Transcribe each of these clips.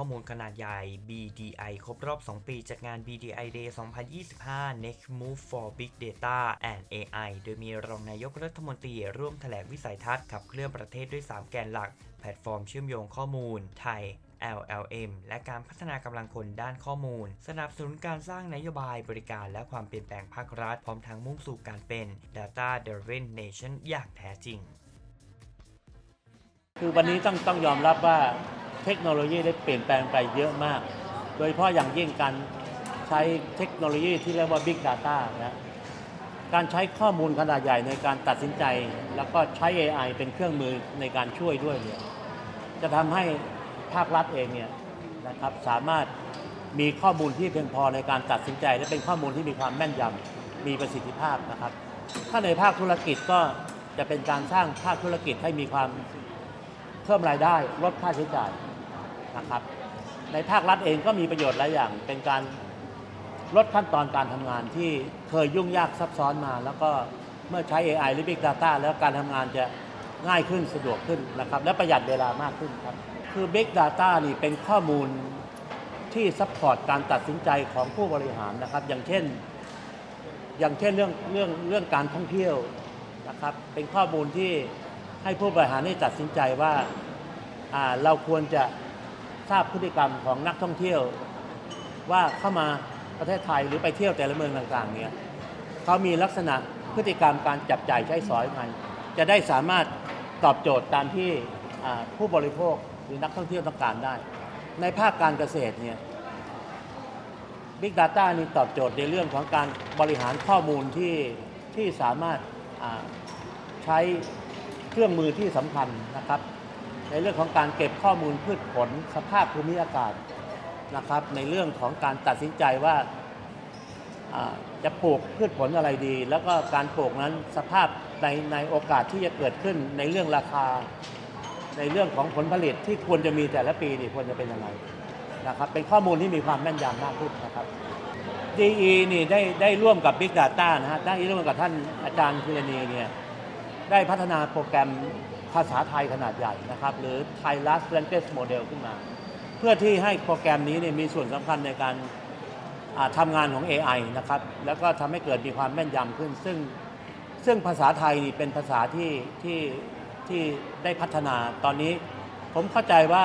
ข้อมูลขนาดใหญ่ BDI ครบรอบ 2 ปีจัดงาน BDI Day 2025 Next Move for Big Data and AI โดยมีรองนายกรัฐมนตรีร่วมแถลงวิสัยทัศน์ขับเคลื่อนประเทศด้วย 3 แกนหลัก แพลตฟอร์มเชื่อมโยงข้อมูล ไทย LLM และการพัฒนากำลังคนด้านข้อมูล สนับสนุนการสร้างนโยบายบริการและความเปลี่ยนแปลงภาครัฐ พร้อมทั้งมุ่งสู่การเป็น Data Driven Nation อย่างแท้จริง คือวันนี้ต้องต้องยอมรับว่าเทคโนโลยีได้เปลี่ยนแปลงไปเยอะมาก โดยเฉพาะอย่างยิ่งการใช้เทคโนโลยีที่เรียกว่า Big Data นะการใช้ข้อมูลขนาดใหญ่ในการตัดสินใจ แล้วก็ใช้ AI เป็นเครื่องมือในการช่วยด้วยเนี่ยจะทำให้ภาครัฐเองเนี่ยนะครับสามารถมีข้อมูลที่เพียงพอในการตัดสินใจ และเป็นข้อมูลที่มีความแม่นยำมีประสิทธิภาพนะครับ ถ้าในภาคธุรกิจก็จะเป็นการสร้างภาคธุรกิจให้มีความ พิ่มรายได้ลดค่าใช้จ่ายนะครับ ในภาครัฐเองก็มีประโยชน์หลายอย่าง เป็นการลดขั้นตอนการทำงานที่เคยยุ่งยากซับซ้อนมา แล้วก็เมื่อใช้ AI หรือ Big Data แล้วการทำงานจะง่ายขึ้นสะดวกขึ้นนะครับ และประหยัดเวลามากขึ้นครับ คือ Big Data นี่เป็นข้อมูลที่ซัพพอร์ตการตัดสินใจของผู้บริหารนะครับ อย่างเช่น อย่างเช่นเรื่องเรื่องเรื่องการท่องเที่ยวนะครับ เป็นข้อมูลที่ ให้ผู้บริหารได้ตัดสินใจว่าเราควรจะทราบพฤติกรรมของนักท่องเที่ยว ว่าเข้ามาประเทศไทยหรือไปเที่ยวแต่ละเมืองต่างๆเนี่ยเขามีลักษณะพฤติกรรมการจับจ่ายใช้สอยไงจะได้สามารถตอบโจทย์ตามที่ผู้บริโภคหรือนักท่องเที่ยวต้องการได้ ในภาคการเกษตรเนี่ย Big Data นี่ตอบโจทย์ในเรื่องของการบริหารข้อมูลที่ที่สามารถใช้ เครื่องมือที่สำคัญนะครับ ในเรื่องของการเก็บข้อมูลพืชผลสภาพภูมิอากาศนะครับ ในเรื่องของการตัดสินใจว่าจะปลูกพืชผลอะไรดี แล้วก็การปลูกนั้นสภาพในในโอกาสที่จะเกิดขึ้นในเรื่องราคา ในเรื่องของผลผลิตที่ควรจะมีแต่ละปีนี่ควรจะเป็นยังไงนะครับเป็นข้อมูลที่มีความแม่นยำมากขึ้นนะครับ DE นี่ได้ได้ร่วมกับ Big Data นะฮะได้ร่วมกับท่านอาจารย์พิรณีเนี่ย ได้พัฒนาโปรแกรมภาษาไทยขนาดใหญ่นะครับ หรือ Thai Large Language Model ขึ้นมา เพื่อที่ให้โปรแกรมนี้เนี่ยมีส่วนสำคัญในการทำงานของ AI นะครับ แล้วก็ทำให้เกิดมีความแม่นยำขึ้น ซึ่งซึ่งภาษาไทยนี่เป็นภาษาที่ที่ที่ได้พัฒนาตอนนี้ ผมเข้าใจว่า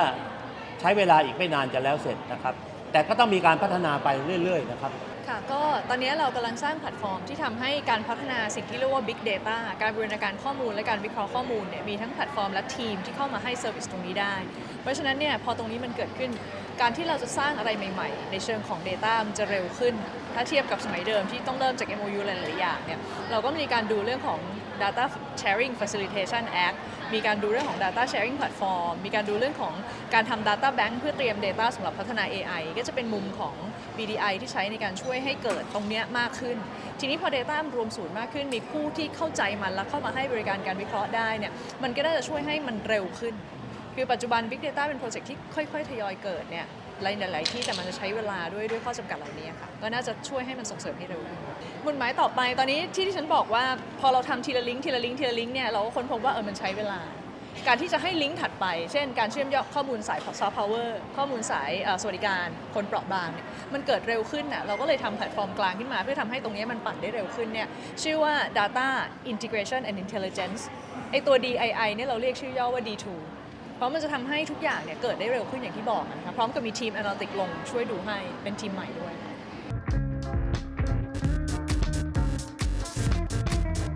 ใช้เวลาอีกไม่นานจะแล้วเสร็จนะครับ แต่ก็ต้องมีการพัฒนาไปเรื่อยๆนะครับ ค่ะ ก็ตอนนี้เรากำลังสร้างแพลตฟอร์มที่ทำให้การพัฒนาสิ่งที่เรียกว่า Big Data การบูรณาการข้อมูลและการวิเคราะห์ข้อมูลเนี่ยมีทั้งแพลตฟอร์มและทีมที่เข้ามาให้เซอร์วิสตรงนี้ได้ เพราะฉะนั้นเนี่ยพอตรงนี้มันเกิดขึ้น การที่เราจะสร้างอะไรใหม่ๆ ในเชิงของ Data มันจะเร็วขึ้น ถ้าเทียบกับสมัยเดิมที่ต้องเริ่มจาก MOU หลายๆอย่างเนี่ยเราก็มีการดูเรื่องของ Data Sharing Facilitation Act มีการดูเรื่องของ Data Sharing Platform มีการดูเรื่องของการทำ Data Bank เพื่อเตรียม Data สำหรับพัฒนา AI ก็จะเป็นมุมของ BDI ที่ใช้ในการช่วยให้เกิดตรงเนี้ยมากขึ้น ทีนี้พอ Data มันรวมศูนย์มากขึ้น มีผู้ที่เข้าใจมันและเข้ามาให้บริการการวิเคราะห์ได้เนี่ยมันก็น่าจะช่วยให้มันเร็วขึ้น คือปัจจุบัน Big Data เป็นโปรเจกต์ที่ค่อยๆ ทยอยเกิดเนี่ยหลายๆที่แต่มันจะใช้เวลาด้วยด้วยข้อจำกัดเหล่านี้ค่ะ ก็น่าจะช่วยให้มันส่งเสริมให้เร็วขึ้นหมุดหมายต่อไปตอนนี้ที่ที่ฉันบอกว่าพอเราทำทีละลิงก์ทีละลิงก์ทีละลิงก์เนี่ยเราก็ค้นพบว่าเออมันใช้เวลา การที่จะให้ลิงก์ถัดไป เช่น การเชื่อมโยงข้อมูลสายซอฟต์พาวเวอร์ข้อมูลสายสวัสดิการคนเปราะบางเนี่ยมันเกิดเร็วขึ้นน่ะเราก็เลยทำแพลตฟอร์มกลางขึ้นมา เพื่อทำให้ตรงนี้มันปั่นได้เร็วขึ้นเนี่ยชื่อว่า data integration and intelligence ไอตัว DII เนี่ยเราเรียกชื่อย่อว่า D2 เพราะมันจะทำให้ทุกอย่างเนี่ยเกิดได้เร็วขึ้นอย่างที่บอกนะคะพร้อมกับมีทีมแอนาลิติกลงช่วยดูให้เป็นทีมใหม่ด้วย